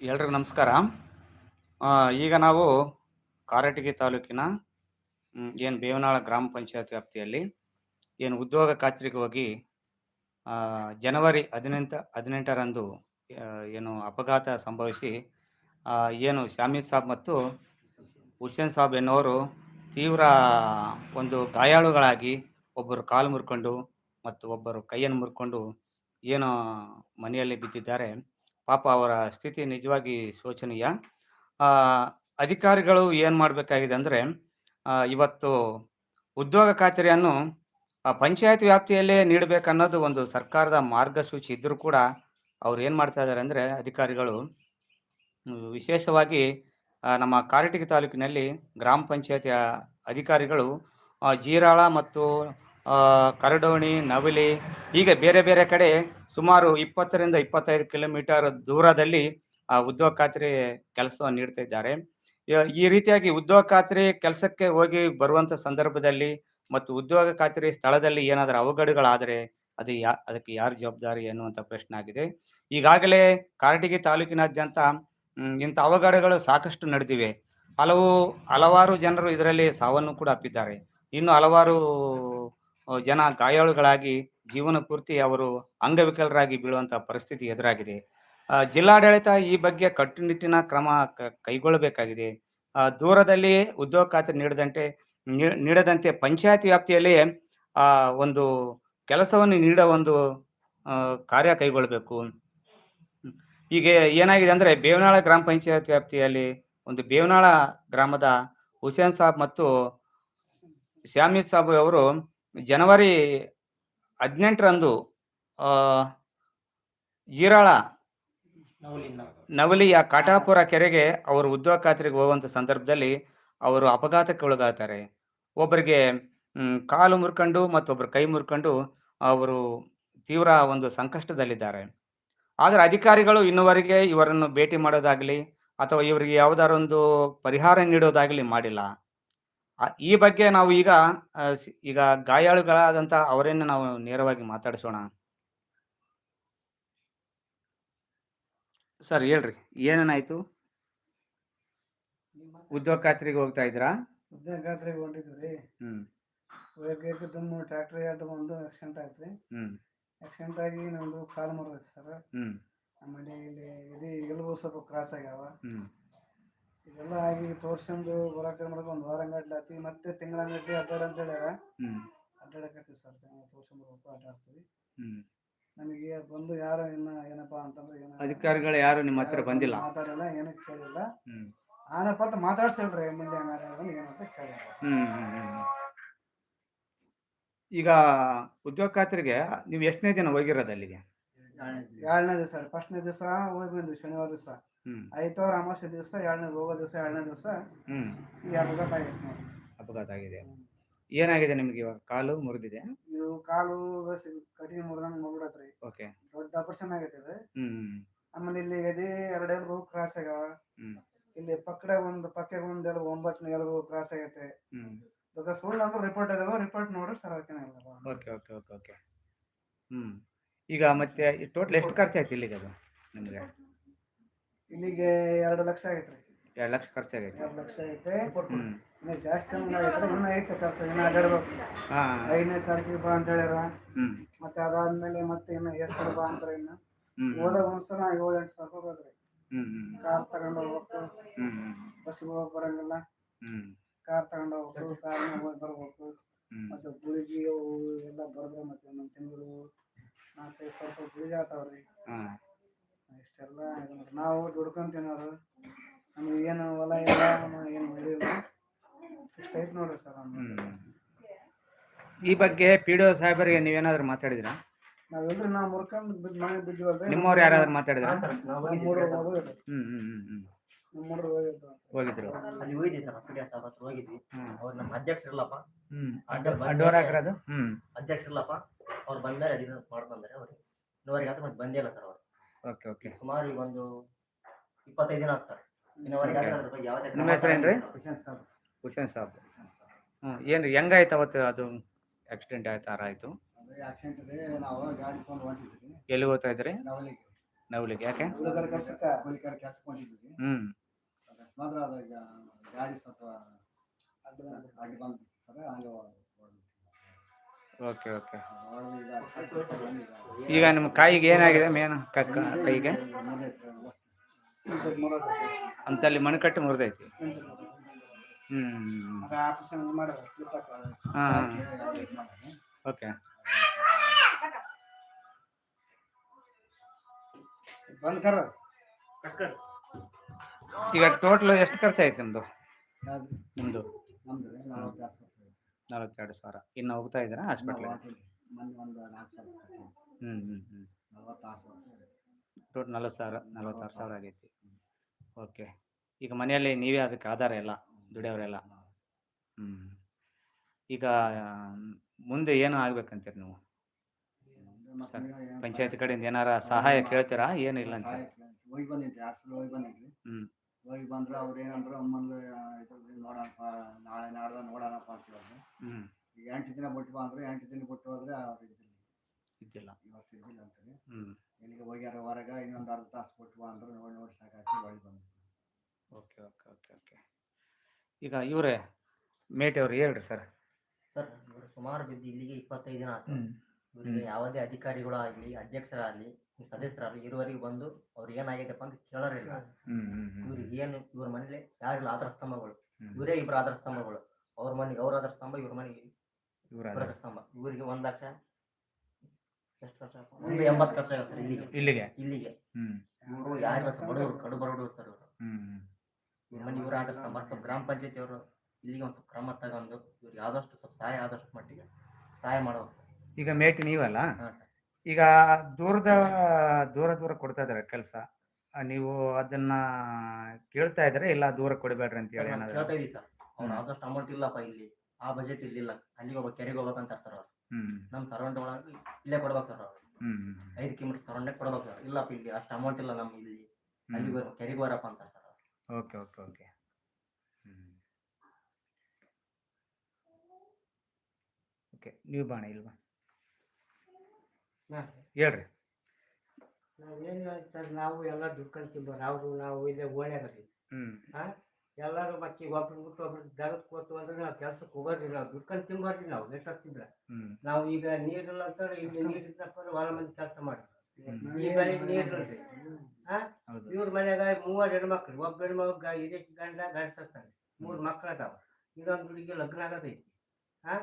ಎಲ್ರಿಗೂ ನಮಸ್ಕಾರ. ಈಗ ನಾವು ಕಾರಟಗಿ ತಾಲೂಕಿನ ಏನು ಬೇವನಾಳ ಗ್ರಾಮ ಪಂಚಾಯತ್ ವ್ಯಾಪ್ತಿಯಲ್ಲಿ ಏನು ಉದ್ಯೋಗ ಖಾತ್ರಿಗೆ ಹೋಗಿ ಜನವರಿ ಹದಿನೆಂಟು, ಹದಿನೆಂಟರಂದು ಏನು ಅಪಘಾತ ಸಂಭವಿಸಿ ಏನು ಶಾಮೀದ್ ಸಾಬ್ ಮತ್ತು ಹುಸೇನ್ ಸಾಬ್ ಎನ್ನುವರು ತೀವ್ರ ಒಂದು ಗಾಯಾಳುಗಳಾಗಿ ಒಬ್ಬರು ಕಾಲು ಮುರ್ಕೊಂಡು ಮತ್ತು ಒಬ್ಬರು ಕೈಯನ್ನು ಮುರ್ಕೊಂಡು ಏನು ಮನೆಯಲ್ಲಿ ಬಿದ್ದಿದ್ದಾರೆ. ಪಾಪ ಅವರ ಸ್ಥಿತಿ ನಿಜವಾಗಿ ಶೋಚನೀಯ. ಅಧಿಕಾರಿಗಳು ಏನು ಮಾಡಬೇಕಾಗಿದೆ ಅಂದರೆ ಇವತ್ತು ಉದ್ಯೋಗ ಖಾತರಿಯನ್ನು ಪಂಚಾಯತ್ ವ್ಯಾಪ್ತಿಯಲ್ಲೇ ನೀಡಬೇಕನ್ನೋದು ಒಂದು ಸರ್ಕಾರದ ಮಾರ್ಗಸೂಚಿ ಇದ್ದರೂ ಕೂಡ ಅವ್ರು ಏನು ಮಾಡ್ತಾ ಇದ್ದಾರೆ ಅಂದರೆ, ಅಧಿಕಾರಿಗಳು ವಿಶೇಷವಾಗಿ ನಮ್ಮ ಕಾರಟಗಿ ತಾಲೂಕಿನಲ್ಲಿ ಗ್ರಾಮ ಪಂಚಾಯತಿಯ ಅಧಿಕಾರಿಗಳು ಜೀರಾಳ ಮತ್ತು ಕರಡೋಣಿ ನವಲಿ ಹೀಗೆ ಬೇರೆ ಬೇರೆ ಕಡೆ ಸುಮಾರು ಇಪ್ಪತ್ತರಿಂದ ಇಪ್ಪತ್ತೈದು ಕಿಲೋಮೀಟರ್ ದೂರದಲ್ಲಿ ಆ, ಉದ್ಯೋಗ ಖಾತ್ರಿ ಕೆಲಸವನ್ನು ನೀಡ್ತಾ ಇದ್ದಾರೆ. ಈ ರೀತಿಯಾಗಿ ಉದ್ಯೋಗ ಖಾತ್ರಿ ಕೆಲಸಕ್ಕೆ ಹೋಗಿ ಬರುವಂಥ ಸಂದರ್ಭದಲ್ಲಿ ಮತ್ತು ಉದ್ಯೋಗ ಖಾತ್ರಿ ಸ್ಥಳದಲ್ಲಿ ಏನಾದರೂ ಅವಘಡಗಳಾದರೆ ಅದು ಯಾ ಅದಕ್ಕೆ ಯಾರು ಜವಾಬ್ದಾರಿ ಎನ್ನುವಂಥ ಪ್ರಶ್ನೆ ಆಗಿದೆ. ಈಗಾಗಲೇ ಕಾರಟಗಿ ತಾಲೂಕಿನಾದ್ಯಂತ ಇಂಥ ಅವಘಡಗಳು ಸಾಕಷ್ಟು ನಡೆದಿವೆ. ಹಲವು ಹಲವಾರು ಜನರು ಇದರಲ್ಲಿ ಸಾವನ್ನು ಕೂಡ ಅಪ್ಪಿದ್ದಾರೆ. ಇನ್ನು ಹಲವಾರು ಜನ ಗಾಯಾಳುಗಳಾಗಿ ಜೀವನ ಪೂರ್ತಿ ಅವರು ಅಂಗವಿಕಲರಾಗಿ ಬೀಳುವಂಥ ಪರಿಸ್ಥಿತಿ ಎದುರಾಗಿದೆ. ಜಿಲ್ಲಾಡಳಿತ ಈ ಬಗ್ಗೆ ಕಟ್ಟುನಿಟ್ಟಿನ ಕ್ರಮ ಕೈಗೊಳ್ಳಬೇಕಾಗಿದೆ. ದೂರದಲ್ಲಿ ಉದ್ಯೋಗ ಖಾತೆ ನೀಡದಂತೆ ನೀಡದಂತೆ ಪಂಚಾಯತ್ ವ್ಯಾಪ್ತಿಯಲ್ಲಿ ಒಂದು ಕೆಲಸವನ್ನು ನೀಡೋ ಒಂದು ಕಾರ್ಯ ಕೈಗೊಳ್ಳಬೇಕು. ಹೀಗೆ ಏನಾಗಿದೆ ಅಂದರೆ ಬೇವನಾಳ ಗ್ರಾಮ ಪಂಚಾಯತ್ ವ್ಯಾಪ್ತಿಯಲ್ಲಿ ಒಂದು ಬೇವನಾಳ ಗ್ರಾಮದ ಹುಸೇನ್ ಸಾಬ್ ಮತ್ತು ಶ್ಯಾಮಿ ಸಾಬ್ ಅವರು ಜನವರಿ ಹದಿನೆಂಟರಂದು ಈರಾಳ ನವಲಿಯ ಕಾಟಾಪುರ ಕೆರೆಗೆ ಅವರು ಉದ್ಯೋಗ ಖಾತ್ರಿಗೆ ಹೋಗುವಂಥ ಸಂದರ್ಭದಲ್ಲಿ ಅವರು ಅಪಘಾತಕ್ಕೆ ಒಳಗಾಗ್ತಾರೆ. ಒಬ್ಬರಿಗೆ ಕಾಲು ಮುರ್ಕೊಂಡು ಮತ್ತೊಬ್ಬರು ಕೈ ಮುರ್ಕೊಂಡು ಅವರು ತೀವ್ರ ಒಂದು ಸಂಕಷ್ಟದಲ್ಲಿದ್ದಾರೆ. ಆದರೆ ಅಧಿಕಾರಿಗಳು ಇನ್ನುವರೆಗೆ ಇವರನ್ನು ಭೇಟಿ ಮಾಡೋದಾಗಲಿ ಅಥವಾ ಇವರಿಗೆ ಯಾವುದಾರೊಂದು ಪರಿಹಾರ ನೀಡೋದಾಗಲಿ ಮಾಡಿಲ್ಲ. ಈ ಬಗ್ಗೆ ನಾವು ಈಗ ಈಗ ಗಾಯಾಳುಗಳಾದಂಥ ಅವರನ್ನು ನಾವು ನೇರವಾಗಿ ಮಾತಾಡಿಸೋಣ. ಸರ್ ಹೇಳ್ರಿ ಏನೇನಾಯ್ತು? ಉದ್ಯೋಗ ಖಾತ್ರಿಗೆ ಹೋಗ್ತಾ ಇದ್ರಾ ಉದ್ಯೋಗಾತ್ರಿಗೆ ಹೊಂಟಿದ್ವಿ ರೀ. ಹ್ಮ್. ಟ್ರಾಕ್ಟರ್ ದಮ್ಮು ಟ್ರ್ಯಾಕ್ಟ್ರಿ ಅಡ್ಡ ಒಂದು ಆಕ್ಸಿಡೆಂಟ್ ಆಯ್ತು ರೀ ಹ್ಮ್. ಆಕ್ಸಿಡೆಂಟ್ ಆಗಿ ನಮ್ಮದು ಕಾಲು ಮುರಿದೈತೆ ಸರ್. ಹ್ಮ್. ಆಮೇಲೆ ಇಲ್ಲಿ ಇದು ಎಲುಬು ಸ್ವಲ್ಪ ಕ್ರಾಸ್ ಆಗ್ಯಾವ. ಹ್ಮ್. ಇದೆಲ್ಲ ಆಗಿ ತೋರ್ಸ್ಕೊಂಡು ಬರಕ ಮಾಡಕ್ ಒಂದು ವಾರ ಗಂಟ್ಲೆ ಆತಿ ಮತ್ತೆ ತಿಂಗಳ ಗಂಟ್ಲೆ ಅಡ್ಡಾಡ ಅಂತ ಹೇಳ್ಯಾರ? ಅಡ್ಡಾಡಕತ್ತೀವಿ ಸರ್ ತೋರ್ಸ್ಕೊಂಡು ಹೋಗ್ಬೇಕು ಅಡ್ಡಾಡ್ತೀವಿ ನಮಗೆ ಬಂದು ಯಾರು ಇನ್ನ ಏನಪ್ಪ ಅಂತಂದ್ರೆ ಏನ ಅಧಿಕಾರಿಗಳು ಯಾರು ನಿಮ್ಮ ಹತ್ರ ಬಂದಿಲ್ಲ? ಮಾತಾಡಿಲ್ಲ ಏನಕ್ಕೆ ಕೇಳಿಲ್ಲ. ಆನಪ್ಪ ಅಂತ ಮಾತಾಡ್ಸಿಲ್ರಿ ಮುಂದೆ ಏನಂತ ಕೇಳಿಲ್ಲ. ಈಗ ಉದ್ಯೋಗ ಖಾತ್ರಿಗೆ ನೀವು ಎಷ್ಟನೇ ದಿನ ಹೋಗಿರೋದು ಅಲ್ಲಿಗೆ? ಎರಡನೇ ದಿವಸ. ಫಸ್ಟ್ನೇ ದಿವಸ ಹೋಗಿ ಬಂದ್ವಿ ಶನಿವಾರ ದಿವಸ. ಐತವಾರ ಅಮಾವಾಸ್ಯ ದಿವಸ ಎರಡನೇ ಹೋಗೋ ದಿವಸ ಎರಡನೇ ದಿವಸ ಹ್ಮ್. ಈ ಅಪಘಾತ ಆಗೈತೆ ನೋಡಿ. ಅಪಘಾತ ಆಗಿದೆ. ಏನಾಗಿದೆ ನಿಮ್ಗೆ ಇವಾಗ? ಕಾಲು ಮುರಿದಿದೆ? ಇದು ಕಾಲು ಕಟಿಗೆ ಮುರಿದಂಗೆ ಮುಗ್ಬಿಡತ್ರಿ ಓಕೆ. ದೊಡ್ಡ ಆಪರೇಷನ್ ಆಗೈತೆ ಇದು. ಹ್ಮ್ ಆಮೇಲೆ ಇಲ್ಲಿ ಎದೆ ಎರಡು ಎಲ್ಬು ಕ್ರಾಸ್ ಆಗ್ಯಾವ. ಇಲ್ಲಿ ಪಕ್ಕಡೆ ಒಂದು ಪಕ್ಕ ಒಂದು ಎರಡು ಒಂಬತ್ತನೇ ಎಲ್ಬು ಕ್ರಾಸ್ ಆಗೈತೆ. ಇವಾಗ ಸುಳ್ಳು ಅಂದ್ರೆ ರಿಪೋರ್ಟ್ ಇದಾವ ರಿಪೋರ್ಟ್ ನೋಡ್ರಿ ಸರ್ ಅದಕ್ಕೆ ಓಕೆ ಓಕೆ ಓಕೆ ಓಕೆ. ಹ್ಮ್. ಈಗ ಮತ್ತೆ ಟೋಟಲ್ ಎಷ್ಟು ಖರ್ಚಾಯ್ತು ಇಲ್ಲಿಗೆ ಅದು ನಿಮಗೆ? ಇಲ್ಲಿಗೆ ಎರಡು ಲಕ್ಷ ಆಗೈತ್ರಿ. ಎರಡು ಲಕ್ಷ ಖರ್ಚಾಗೈತೆ. ಎರಡು ಲಕ್ಷ ಐತೆ ಇನ್ನು ಜಾಸ್ತಿ ಆಗೈತ್ರಿ ಇನ್ನೂ ಐತೆ ಖರ್ಚು ಇನ್ನೂ ಅಡ್ಡಾಡ್ಬೇಕು ಹಾಂ. ಐದನೇ ತಾರೀಕಿಗೆ ಬಾ ಅಂತ ಹೇಳ್ಯಾರ. ಮತ್ತೆ ಅದಾದ್ಮೇಲೆ ಮತ್ತೆ ಇನ್ನು ಎಷ್ಟು ಬಾ ಅಂತಾರೆ ಇನ್ನು. ಹೋದ ಹೋದಾಗ ಒಂದ್ಸಲ ಏಳು ಎಂಟು ಸಾವಿರ ರೂಪಾಯಿ ಹ್ಮ್ ಕಾರ್ ತಗೊಂಡು ಹೋಗ್ಬೇಕು. ಬಸ್ಗೆ ಹೋಗಕ್ ಬರಂಗಿಲ್ಲ. ಕಾರ್ ತಗೊಂಡು ಹೋಗ್ಬೇಕು ಕಾರ್ನ ಹೋಗಿ ಬರ್ಬೇಕು. ಮತ್ತೆ ಗುಳಿಗೆ ಅವು ಎಲ್ಲ ಬರ್ದ್ರೆ ಮತ್ತೆ ನಮ್ಮ ತಿಂಗಳು ನಾಲ್ಕೈದು ಸಾವಿರ ರೂಪಾಯಿ ಗುಳಿಗೆ ಆಗ್ತಾವ್ರಿ ಇಷ್ಟೆಲ್ಲ ಇದು ಮಾಡ್ರಿ. ನಾವು ದುಡ್ಕೊಂತೀವಿ ನೋಡ್ರಿ ನಮ್ಗೆ ಏನು ಹೊಲ ಇಲ್ಲ ಏನು ಮಾಡಿಲ್ಲ ಇಷ್ಟ ಐತೆ ನೋಡ್ರಿ ಸರ್ ಈ ಬಗ್ಗೆ ಪಿ ಡಿ ಒ ಸಾಹೇಬರಿಗೆ ನೀವೇನಾದ್ರೂ ಮಾತಾಡಿದ್ರಾ ನಾವೆಲ್ಲರೂ ನಾವು ಮುರ್ಕೊಂಡು ಬಿದ್ದು ಮನೆ ಬಿದ್ದೀವಲ್ರಿ ನಿಮ್ಮವ್ರು ಯಾರಾದ್ರೂ ಮಾತಾಡಿದ್ರ? ಹೋಗಿದ್ರು. ಹ್ಮ್ ಹ್ಮ್ ಹ್ಮ್ ಹ್ಮ್. ನಮ್ಮೂರು ಹೋಗಿದ್ರು. ಹೋಗಿದ್ರು. ಅಲ್ಲಿ ಹೋಗಿದ್ವಿ ಸರ್ ಪಿ ಡಿ ಎಸ್ ಹತ್ರ ಹೋಗಿದ್ವಿ. ಹ್ಮ್. ಅವ್ರು ನಮ್ಮ ಅಧ್ಯಕ್ಷರಿಲ್ಲಪ್ಪ ಹ್ಮ್. ಅಡ್ಡ ಅಡ್ಡೋರ್ ಹಾಕಿರೋದು ಹ್ಮ್. ಅಧ್ಯಕ್ಷರಿಲ್ಲಪ್ಪ ಅವ್ರು ಬಂದರೆ ಅದಿನ ಮಾಡ್ಬಂದ್ರೆ ಅವ್ರಿಗೆ ಇನ್ನುವರೆಗೆ ಆದ್ರೆ ಮತ್ತೆ ಬಂದೇ ಇಲ್ಲ ಸರ್ ಅವರು. ಓಕೆ ಓಕೆ ಸುಮಾರು ಈಗ ಒಂದು ಇಪ್ಪತ್ತೈದು ದಿನ ಆಯ್ತು ಸರ್. ನಿಮ್ಮ ಆದ್ರೆ ಅದ್ರ ಬಗ್ಗೆ ಯಾವುದೇ ನಿಮ್ಮ ಹೆಸರೇನ್ರಿ? ಹುಸೇನ್ ಸಾಬ್ ಹುಸೇನ್ ಸಾಬ್ ಹ್ಞೂ ಏನು ಹೆಂಗಾಯ್ತು ಅವತ್ತು ಅದು ಆಕ್ಸಿಡೆಂಟ್ ಆಯ್ತು ಆರ ಆಯಿತು ಅದೇ ಆಕ್ಸಿಡೆಂಟ್ ರೀ ನಾವು ಗಾಡಿ ತೊಗೊಂಡು ಹೊಂಟಿದ್ವಿ ಎಲ್ಲಿ ಹೋಗ್ತಾ ಇದ್ರಿ ನವಲಿಗೆ. ನವಲಿಗೆ ಯಾಕೆ? ಹುಡುಗರ ಕೆಲ್ಸಕ್ಕ? ಕೂಲಿಕಾರ ಕೆಲ್ಸಕ್ಕೆ ಹೊಂಟಿದ್ವಿ. ಹ್ಮ್. ಅಕಸ್ಮಾತ್ ಅದ ಈಗ ಗಾಡಿ ಸ್ವಲ್ಪ ಅಡ್ಡ ಬಂದು ಸರ್ ಹಂಗೆ ಓಕೆ ಓಕೆ ಈಗ ನಿಮ್ಮ ಕಾಯಿಗೆ ಏನಾಗಿದೆ ಮೇನ್ ಕೈಗೆ? ಅಂತಲ್ಲಿ ಮಣಕಟ್ಟು ಮುರಿದೈತಿ. ಹ್ಮ್. ಹಾಂ ಓಕೆ ಈಗ ಟೋಟಲ್ ಎಷ್ಟು ಖರ್ಚಾಯ್ತು ನಿಮ್ಮದು ನಿಮ್ಮದು ನಲವತ್ತೆರಡು ಸಾವಿರ. ಇನ್ನು ಹೋಗ್ತಾ ಇದ್ದೀರಾ ಹಾಸ್ಪಿಟ್ಲಿಗೆ ಮೊನ್ನೆ ಒಂದು ನಾಲ್ಕು ಸಾವಿರ ಖರ್ಚು ಹ್ಞೂ ಹ್ಞೂ ಹ್ಞೂ ನಲವತ್ತಾರು ಸಾವಿರ ಟೋಟಲ್ ನಲ್ವತ್ತು ಸಾವಿರ ನಲ್ವತ್ತಾರು ಸಾವಿರ ಆಗೈತಿ. ಓಕೆ. ಈಗ ಮನೆಯಲ್ಲಿ ನೀವೇ ಅದಕ್ಕೆ ಆಧಾರ ಎಲ್ಲ ದುಡಿಯೋರೆಲ್ಲ? ಹ್ಞೂ ಈಗ ಮುಂದೆ ಏನು ಆಗ್ಬೇಕಂತೀರಿ ನೀವು? ಪಂಚಾಯತ್ ಕಡೆಯಿಂದ ಏನಾರ ಸಹಾಯ ಕೇಳ್ತೀರಾ? ಏನಿಲ್ಲ ಅಂತ. ಹೋಗಿ ಬಂದಿದ್ರಿ ಎರಡು ಹೋಗಿ ಬಂದಿದ್ರಿ ಹ್ಮ್. ಹೋಗಿ ಬಂದ್ರೆ ಅವ್ರು ಏನಂದ್ರು ಅಮ್ಮನ ಇದ್ರಲ್ಲಿ ನೋಡೋಣಪ್ಪ ನಾಳೆ ನಾಡ್ದ ನೋಡೋಣಪ್ಪ ಅಂತ ಹೇಳಿದ್ರು. ಹ್ಞೂ ಈಗ ಎಂಟು ದಿನ ಬಿಟ್ಟು ಬಾ ಅಂದ್ರೆ ಎಂಟು ದಿನ ಬಿಟ್ಟು ಹೋದ್ರೆ ಅವ್ರು ಇದ್ದಿಲ್ಲ. ಇದ್ದಿಲ್ಲ. ಇವತ್ತು ಇದ್ದಿಲ್ಲ ಅಂತಾರೆ. ಹ್ಞೂ ಎಲ್ಲಿಗೆ ಹೋಗ್ಯಾರ ಹೊರಗೆ ಇನ್ನೊಂದು ಅರ್ಧ ತಾಸು ಬಿಟ್ಟು ಬಾ ಅಂದ್ರೆ ನೋಡಿ ನೋಡಿ ಸಾಕಾಗಿ ಹೊಳಿ ಬಂದು ಓಕೆ ಓಕೆ ಓಕೆ ಓಕೆ. ಈಗ ಇವರೇ ಮೇಟಿ ಅವ್ರು ಹೇಳ್ರಿ ಸರ್. ಸರ್ ಇವರು ಸುಮಾರು ಬಿದ್ದು ಇಲ್ಲಿಗೆ ಇಪ್ಪತ್ತೈದು ದಿನ ಆಯ್ತು ಇವರಿಗೆ ಯಾವುದೇ ಅಧಿಕಾರಿಗಳಾಗಲಿ ಅಧ್ಯಕ್ಷರಾಗಲಿ ಸದಸ್ಯರಾಗಲಿ ಇರುವರಿಗೆ ಬಂದು ಅವ್ರು ಏನಾಗಿದೆಪ್ಪ ಅಂತ ಕೇಳೋರಿಲ್ಲ ಇವ್ರಿಗೆ ಏನು ಇವ್ರ ಮನೇಲಿ ಯಾರಿಲ್ಲ ಆಧಾರ ಸ್ತಂಭಗಳು. ಇವರೇ ಇಬ್ಬರು ಆಧಾರ ಸ್ತಂಭಗಳು. ಅವ್ರ ಮನೆಗೆ ಅವ್ರ ಆಧಾರ ಸ್ತಂಭ ಇವ್ರ ಮನೆಗೆ ಇವರ ಇಬ್ಬರ ಸ್ತಂಭ. ಇವರಿಗೆ ಒಂದ್ ಲಕ್ಷ ಎಷ್ಟು ಖರ್ಚು ಆಯ್ತು? ಒಂದು ಎಂಬತ್ತು ಖರ್ಚು ಆಗುತ್ತೆ ಸರ್ ಇಲ್ಲಿಗೆ. ಇಲ್ಲಿಗೆ? ಇಲ್ಲಿಗೆ. ಇವರು ಯಾರಿಲ್ಲ ಸರ್ ಬಡವರು ಕಡು ಬಡವರು ಸರ್ ಇವರು. ಇವ್ರ ಮನೆ ಇವ್ರ ಆಧಾರ ಸ್ತಂಭ. ಸ್ವಲ್ಪ ಗ್ರಾಮ ಪಂಚಾಯತಿ ಅವರು ಇಲ್ಲಿಗೆ ಒಂದು ಸ್ವಲ್ಪ ಕ್ರಮ ತಗೊಂಡು ಇವ್ರಿಗೆ ಆದಷ್ಟು ಸ್ವಲ್ಪ ಸಹಾಯ ಆದಷ್ಟು ಮಟ್ಟಿಗೆ ಸಹಾಯ ಮಾಡಬೇಕು ಈಗ ಮೇಟಿ ನೀವಲ್ಲ? ಹಾಂ ಸರ್. ಈಗ ದೂರದ ದೂರ ದೂರ ಕೊಡ್ತಾ ಇದಾರೆ ಕೆಲಸ. ನೀವು ಅದನ್ನ ಕೇಳ್ತಾ ಇದ್ರೆ ಇಲ್ಲ ದೂರ ಕೊಡಬೇಡ್ರಿ ಅಂತ ಹೇಳಿ ನಾನು ಏನಾದ್ರು ಕೇಳ್ತಾ ಇದೀವಿ ಸರ್. ಅವ್ರು ಆದಷ್ಟು ಅಮೌಂಟ್ ಇಲ್ಲಪ್ಪ ಇಲ್ಲಿ. ಆ ಬಜೆಟ್ ಇಲ್ಲಿಲ್ಲ ಅಲ್ಲಿಗೆ ಹೋಗ್ಬೇಕು ಕೆರೆಗೆ ಹೋಗ್ಬೇಕಂತ ಸರ್ ಅವ್ರು. ಹ್ಮ್. ನಮ್ಮ ಸರೌಂಡ್ ಒಳಗೆ ಇಲ್ಲೇ ಕೊಡ್ಬೇಕು ಸರ್ ಅವ್ರು. ಹ್ಮ್ ಐದು ಕಿಲೋಮೀಟರ್ ಸರೌಂಡೇ ಕೊಡ್ಬೇಕು ಸರ್. ಇಲ್ಲಪ್ಪ ಇಲ್ಲಿ ಅಷ್ಟು ಅಮೌಂಟ್ ಇಲ್ಲ ನಮ್ಮ ಇಲ್ಲಿ. ಅಲ್ಲಿಗೆ ಹೋಗ್ಬೇಕು ಕೆರೆಗೆ ಹೋಗ್ರಪ್ಪ ಅಂತ ಸರ್ ಅವ್ರು. Okay okay okay. ಓಕೆ ನೀವು ಬಾಣ ಇಲ್ವಾ ಹೇಳ್ರಿ. ನಾವೇನು ಸರ್ ನಾವು ಎಲ್ಲ ತಿಂಬಾರ ಅವರು ನಾವು ಇಲ್ಲೇ ಓಣ್ಯಾಗ ರೀ ಹಾಂ ಎಲ್ಲರೂ ಮತ್ತೆ ಈಗ ಒಬ್ರು ಬಿಟ್ಟು ಒಬ್ರು ಜಗತ್ತು ಕೂತು ಅಂದ್ರೆ ನಾವು ಕೆಲ್ಸಕ್ಕೆ ಹೋಗೋದಿಲ್ಲ ನಾವು ದುಡ್ಕೊಂಡು ತಿಂಬಾರ್ರಿ ನಾವು ಬೇಕಾಗ್ತಿದ್ರೆ ನಾವು ಈಗ ನೀರಿಲ್ಲ ಅಂತಾರೆ ಇಲ್ಲಿ ನೀರಿದ್ದಪ್ಪ ಭಾಳ ಮಂದಿ ಕೆಲಸ ಮಾಡಿ. ಈ ಬೆಳೆ ನೀರು ಹೌದು. ಇವ್ರ ಮನ್ಯಾಗ ಮೂವರು ಹೆಣ್ಮಕ್ಳು ಒಬ್ಬ ಹೆಣ್ಮಗ ಇದೇ ಹಿರಿಯ ಗಂಡ ಗಂಡಸ್ತಾನೆ ಮೂರು ಮಕ್ಳು ಅದಾವ. ಇದೊಂದು ಹುಡುಗಿ ಲಗ್ನ ಆಗೋದೈತಿ. ಹಾಂ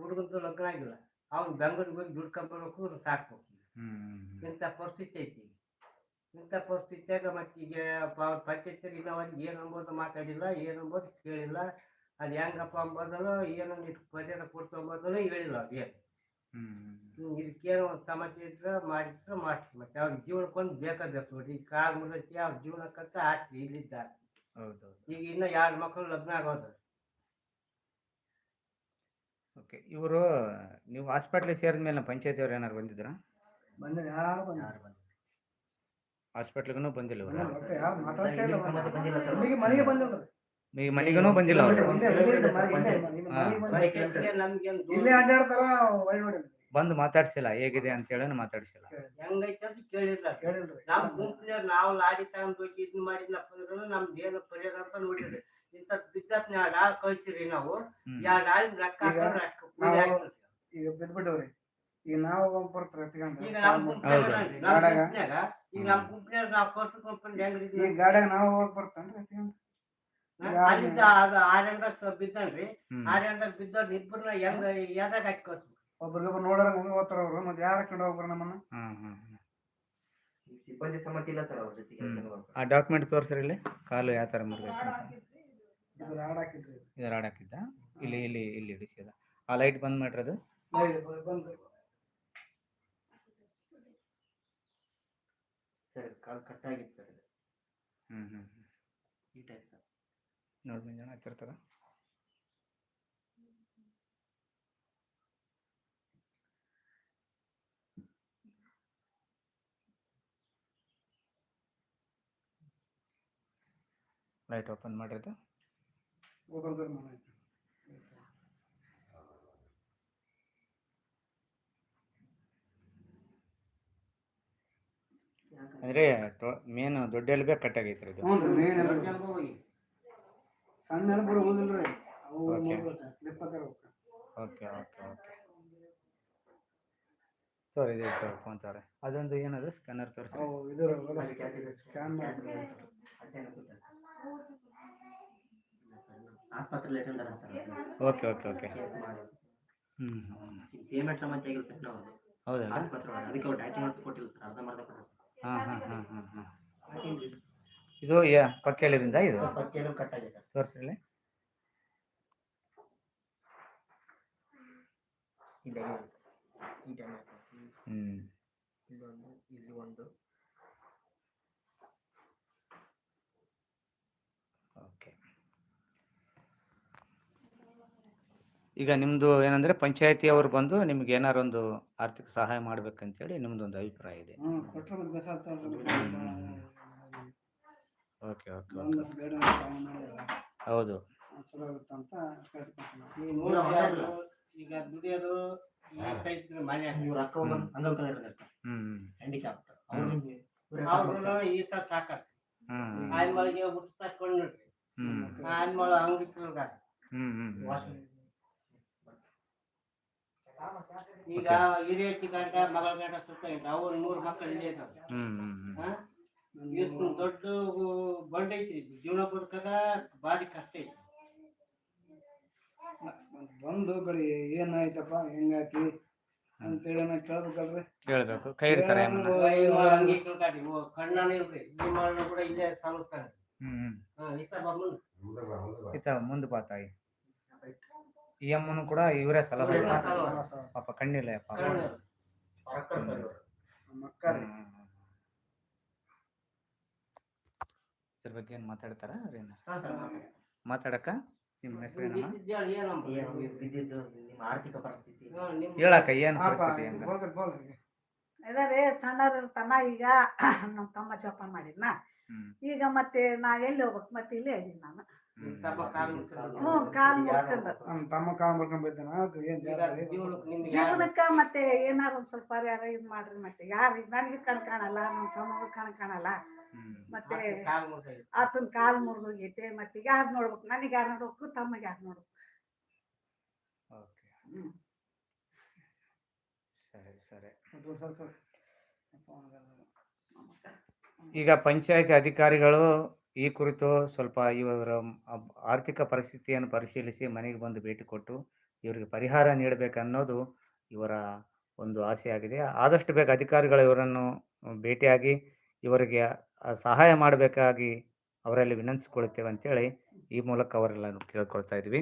ಹುಡುಗಂದು ಲಗ್ನ ಆಗಿಲ್ಲ. ಅವ್ನು ಬೆಂಗಳೂರಿಗೆ ಹೋಗಿ ದುಡ್ಕೊಂಬರ್ಬೇಕು ಸಾಕು ಹ್ಮ್ ಇಂಥ ಪರಿಸ್ಥಿತಿ ಐತಿ ಇಂಥ ಪರಿಸ್ಥಿತಿಯಾಗ ಮತ್ತೆ ಈಗ ಪಂಚಾಯತ್ ಇನ್ನವರೆಗೆ ಏನು ಅಂಬೋದು ಮಾತಾಡಿಲ್ಲ ಏನು ಅಂಬೋದು ಕೇಳಿಲ್ಲ. ಅದು ಹೆಂಗಪ್ಪ ಅಂಬೋದಲ್ಲೋ ಏನೋ ಇಟ್ಟು ಪರಿಹಾರ ಕೊಡ್ತು ಅಂಬೋದಲ್ಲೋ ಹೇಳಿಲ್ಲ ಅವ್ರು ಏನು. ಹ್ಮ್ ಇದಕ್ಕೇನೋ ಒಂದು ಸಮಸ್ಯೆ ಇದ್ರೆ ಮಾಡಿದ್ರೆ ಮಾಡ್ತೀವಿ ಮತ್ತೆ ಅವ್ರ ಜೀವನಕ್ಕೊಂದು ಬೇಕಾಗಬೇಕು ನೋಡ್ರಿ ಈಗ ಕಾಲು ಮುರಿದೈತಿ ಅವ್ರ ಜೀವನಕ್ಕಂತ ಆಗ್ತಿ ಇಲ್ಲಿದ್ದ ಈಗ ಇನ್ನೂ ಎರಡು ಮಕ್ಕಳು ಲಗ್ನ ಆಗೋದು. ಓಕೆ ಇವರು ನೀವು ಹಾಸ್ಪಿಟ್ಲಿಗೆ ಸೇರಿದ ಮೇಲೆ ಪಂಚಾಯತಿ ಅವ್ರು ಏನಾರು ಬಂದಿದ್ರಾ? ಬಂದ್ರೆ ಯಾರು ಬಂದಿಲ್ಲ. ಯಾರು ಬಂದಿಲ್ಲ. ಹಾಸ್ಪಿಟ್ಲಿಗೂ ಬಂದಿಲ್ಲ ಇವರು. ಒಟ್ಟು ಯಾರು ಇಲ್ಲ ಸಂಬಂಧ ಬಂದಿಲ್ಲ ಸರ್. ಮನೆಗೆ ಮನೆಗೆ ಬಂದಿಲ್ಲ ಈ ಮನೆಗೂ ಬಂದಿಲ್ಲ ಅವರು ಇಲ್ಲೇ ಇಲ್ಲೇ ಮನೆಗೆ ಮನೆಗೆ. ಬಂದಿಲ್ಲ. ನಮ್ಗೇನು ಇಲ್ಲೇ ಅಡ್ಡಾಡ್ತಾರ ಒಳ್ಳೆ ನೋಡಿ. ಬಂದು ಮಾತಾಡ್ಸಿಲ್ಲ ಹೇಗಿದೆ ಅಂತ ಹೇಳಿ ಮಾತಾಡ್ಸಿಲ್ಲ. ಹೆಂಗೈತೆ ಅಂತ ಕೇಳಿಲ್ಲ. ಕೇಳಿಲ್ರಿ. ನಮ್ಮ ಗುಂಪಿನ ನಾವು ಲಾರಿ ತಗೊಂಡ್ ಹೋಗಿ ಇದನ್ನ ಮಾಡಿದ್ನಪ್ಪ ಅಂದ್ರೆ ನಮ್ದು ಏನು ಪರಿಹಾರ ಅಂತ ನೋಡಿದ್ರಿ ಕಳ್ಸಿರಿ ನಾವು? ಹ್ಮ್. ಎರಡು ಆಳಿನ ರೊಕ್ಕ ಈಗ ಹಾಕಿದ್ರೆ ಕೂಲಿ ಬಿದ್ಬಿಟ್ಟವ್ರಿ. ಈಗ ನಾವು ಬರ್ತಾರೆ ಈಗ ನಮ್ಮ ಹೌದು. ನೋಡ್ರಿ, ಈಗ ನಮ್ಮ ನಾವು ಗಾಡ್ಯಾಗ ನಾವು ಹೋಗಿ ಬರ್ತಾನ್ರಿ ಎತ್ಕೊಂಡು. ಅದು ಬಿದ್ದನ್ರಿ. ಹ್ಮ್. ಆರ್ಯಂದಾಗ ಬಿದ್ದವ್ರು ಇಬ್ಬರನ್ನ ಹೆಂಗ್ ಯಾವ್ದಾಗ ಹಾಕಿ ಕಳ್ಸ್ಬೇಕು? ಒಬ್ರಿಗೊಬ್ರು ನೋಡೋರ ಹಂಗೆ ಹೋಗ್ತಾರ ಅವ್ರು ಮತ್ತೆ ಯಾರ ಕಂಡು ನಮ್ಮನ್ನ? ಹಾಂ ಹಾಂ ಹಾಂ ಈಗ ಸಿಬ್ಬಂದಿ ಸಮ್ಮತಿ ಇಲ್ಲ ಸರ್ ಅವ್ರ ಜೊತೆಗೆ ಹ್ಮ್. ಆ ಡಾಕ್ಯುಮೆಂಟ್ ತೋರಿಸ್ರಿ ಇಲ್ಲಿ. ಕಾಲು ಯಾವ ತರ ಮುರಿದೈತೆ ಅಂತ. ಇದು ರಾಡ್ ಹಾಕಿದ್ದ? ಇಲ್ಲಿ ಇಲ್ಲಿ ಇಲ್ಲಿ ಇಡಿಸಿದ ಆ ಲೈಟ್ ಬಂದ್ ಮಾಡ್ರಿ ಅದು. ಸರ್ ಕಾಲ್ ಕಟ್ ಆಗಿತ್ತು ಸರ್ ಇದು. ಹ್ಞೂ ಹ್ಞೂ ಈ ಟೈಪ್ ಸರ್. ನೋಡಿ ಮಂಜಾನ ಹತ್ತಿರ್ತದ ಲೈಟ್ ಓಪನ್ Odaları bana ಅಂದ್ರೆ ಮೇನ್ ದೊಡ್ಡ ಎಲ್ಬೇ ಕಟ್ ಆಗೈತ್ರಿ ಇದು ರೀ ಮೇನ್ ಸಣ್ಣ ಎಲುಬು ಹೋದಿಲ್ಲ ರೀ ಓಕೆ ಓಕೆ ಓಕೆ ಸರ್ ಇದೆ ಸರ್ ಫೋನ್ ಸರ್ ಅದೊಂದು ಏನದು ಸ್ಕ್ಯಾನರ್ ತೋರಿಸಿ ಅವು ಸ್ಕ್ಯಾನ್ ಮಾಡ್ತಾರೆ ಆಸ್ಪತ್ರೆ letter sir okay okay okay case ಮಾಡಿ ಹ್ಞೂ ಹ್ಞೂ ಪೇಮೆಂಟ್ ಸಂಬಂಧ ಆಗಿಲ್ಲ ಸರ್ ನಾವು. ಹೌದು? ಆಸ್ಪತ್ರೆ ಒಳಗೆ. ಅದಕ್ಕೆ ಅವ್ರು ಡಾಕ್ಯುಮೆಂಟ್ಸ್ ಕೊಟ್ಟಿಲ್ಲ ಸರ್. ಅರ್ಧ ಕೊಟ್ಟರು ಹಾಂ ಹಾಂ ಹಾಂ ಹಾಂ ಹಾಂ. ಇದು ಯಾ ಪಕ್ಕೆಲಿಂದ ಇದು? ಸ್ವಲ್ಪ ಕಟ್ ಆಗಿದೆ ಸರ್. ತೋರಿಸಿ ಇದೆ ಈ ಡ್ಯಾಮೇಜ್ ಸರ್ ಹ್ಞೂ ಇಲ್ಲೊಂದು ಇಲ್ಲಿ ಒಂದು. ಈಗ ನಿಮ್ಮದು ಏನಂದರೆ ಪಂಚಾಯತಿಯವರು ಬಂದು ನಿಮ್ಗೆ ಏನಾರು ಒಂದು ಆರ್ಥಿಕ ಸಹಾಯ ಮಾಡ್ಬೇಕಂತೇಳಿ ನಿಮ್ಮದೊಂದು ಅಭಿಪ್ರಾಯ ಇದೆ. ಓಕೆ ಹೌದು. ಹ್ಮ್. ಹ್ಮ್ ಹ್ಮ್. ಹ್ಮ್. ಈಗ ದುಡಿಯೋದು ಈ ಟೈಪ್ ಹ್ಮ್ ಹ್ಮ್. ಅವ್ರು ಈ ತರ ಸಾಕತ್ ಹ್ಞೂ ಆಯ್ಮಳಿಗೆ ಬಿಟ್ಟು ಸಾಕೊಂಡು ಹ್ಞೂ ಆಯ್ಮಳ ಅಂಗಡಿ ಹ್ಞೂ ಹ್ಞೂ ಈಗ ಹಿರಿಯ ಗಂಟ ಮಗಳ ಗಂಟ ಸುತ್ತ ಇದ್ದ ಅವ್ರು ಮೂರು ಮಕ್ಕಳು ಇಲ್ಲೇ ಇದ್ದಾವೆ ಇವತ್ತು ದೊಡ್ಡ ಬಂಡ ಐತ್ರಿ. ಜೀವನ ಬದುಕದ ಭಾರಿ ಕಷ್ಟ ಐತಿ ಬಂದು ಬರೀ ಏನಾಯ್ತಪ್ಪ ಹೆಂಗಾಯ್ತಿ ಅಂತೇಳಿ ನಾ ಕೇಳ್ಬೇಕಲ್ರಿ ಕೇಳ್ಬೇಕು. ಕೈ ಹಿಡ್ತಾರೆ ತಿಳ್ಕಾಟಿ ಇವ ಕಣ್ಣಾನ ಇಲ್ರಿ ಈ ಮರಳು ಕೂಡ ಇಲ್ಲೇ ಸಾಲುತ್ತಾನೆ ಹ್ಞೂ ಹ್ಮ್ ಹಾ ಈತ ಮುಂದೆ ಬಾ ತಾಯಿ ಈ ಅಮ್ಮನು ಕೂಡ ಇವರೇ ಸಲ ಪಾಪ ಕಣ್ಣಿಲ್ಲ ಪಾಪ. ಸರ್ ಇವರು ಮಕ್ಕಳು ಹ್ಮ್. ಇದ್ರ ಬಗ್ಗೆ ಏನು ಮಾತಾಡ್ತಾರ ಅವ್ರೇನ ಹಾಂ ಸರ್ ಮಾತಾಡಿ. ಮಾತಾಡಕ್ಕ? ನಿಮ್ಮ ಹೆಸರೇನಮ್ಮ ಇದ್ದಿದ್ದೇಳು ಏನಮ್ಮ? ಏನು ಇವ್ರು ಬಿದ್ದಿದ್ದು ನಿಮ್ಮ ಆರ್ಥಿಕ ಪರಿಸ್ಥಿತಿ. ಹಾ, ಹೇಳಕ್ಕ ಏನು ಪರಿಸ್ಥಿತಿ ಹೆಂಗ ಬೋಲ್ರಿ ಅದೇ ಸಣ್ಣವ್ರು ಈಗ ನಮ್ಮ ತಮ್ಮ ಜೋಪಾನ ಮಾಡಿದ್ನ? ಈಗ ಮತ್ತೆ ನಾ ಎಲ್ಲಿ ಹೋಗ್ಬೇಕು? ಮತ್ತೆ ಇಲ್ಲೇ ಇದೀನಿ ನಾನು. ಕಾಲ್ ಮುಟ್ಕೊಂಡು. ಹ್ಞೂ ಕಾಲ್ ಮುರ್ಕೊಂಡು ನಮ್ಮ ತಮ್ಮ ಕಾಲ್ ಮಾಡ್ಕೊಂಡ್ ಬಿದ್ದಾನ ಅದು ಏನ್ ಈಗ ಜಾತ್ರೆ ಜೀವನಕ್ಕೆ ಮತ್ತೆ ಏನಾರು ಒಂದ್ ಸ್ವಲ್ಪ ಪರಿಹಾರ ಇದು ಮಾಡ್ರಿ ಮತ್ತೆ. ಯಾರು ನನಗೆ ಕಣ್ ಕಾಣಲ್ಲ ನಮ್ ತಮ್ಮಗೂ ಕಣ್ ಕಾಣಲ್ಲ. ಮತ್ತೆ. ಆತನ ಕಾಲ್ ಮುರಿದೋಗೈತೆ. ಮತ್ತೆ ಯಾರ್ ನೋಡ್ಬೇಕು? ನನಗೆ ಯಾರು ನೋಡ್ಬೇಕು? ತಮ್ಮಗೆ ಯಾರು ನೋಡ್ಬೇಕು? ಓಕೆ. ಹ್ಮ್. ಸರಿ ಸರಿ. ಅದು ಸ್ವಲ್ಪ ಈಗ ಪಂಚಾಯತಿ ಅಧಿಕಾರಿಗಳು ಈ ಕುರಿತು ಸ್ವಲ್ಪ ಇವರ ಆರ್ಥಿಕ ಪರಿಸ್ಥಿತಿಯನ್ನು ಪರಿಶೀಲಿಸಿ ಮನೆಗೆ ಬಂದು ಭೇಟಿ ಕೊಟ್ಟು ಇವರಿಗೆ ಪರಿಹಾರ ನೀಡಬೇಕನ್ನೋದು ಇವರ ಒಂದು ಆಸೆಯಾಗಿದೆ. ಆದಷ್ಟು ಬೇಗ ಅಧಿಕಾರಿಗಳು ಇವರನ್ನು ಭೇಟಿಯಾಗಿ ಇವರಿಗೆ ಸಹಾಯ ಮಾಡಬೇಕಾಗಿ ಅವರಲ್ಲಿ ವಿನಂತಿಸಿಕೊಳ್ಳುತ್ತೇವೆ ಅಂತೇಳಿ ಈ ಮೂಲಕ ಅವರೆಲ್ಲ ಕೇಳ್ಕೊಳ್ತಾ ಇದ್ವಿ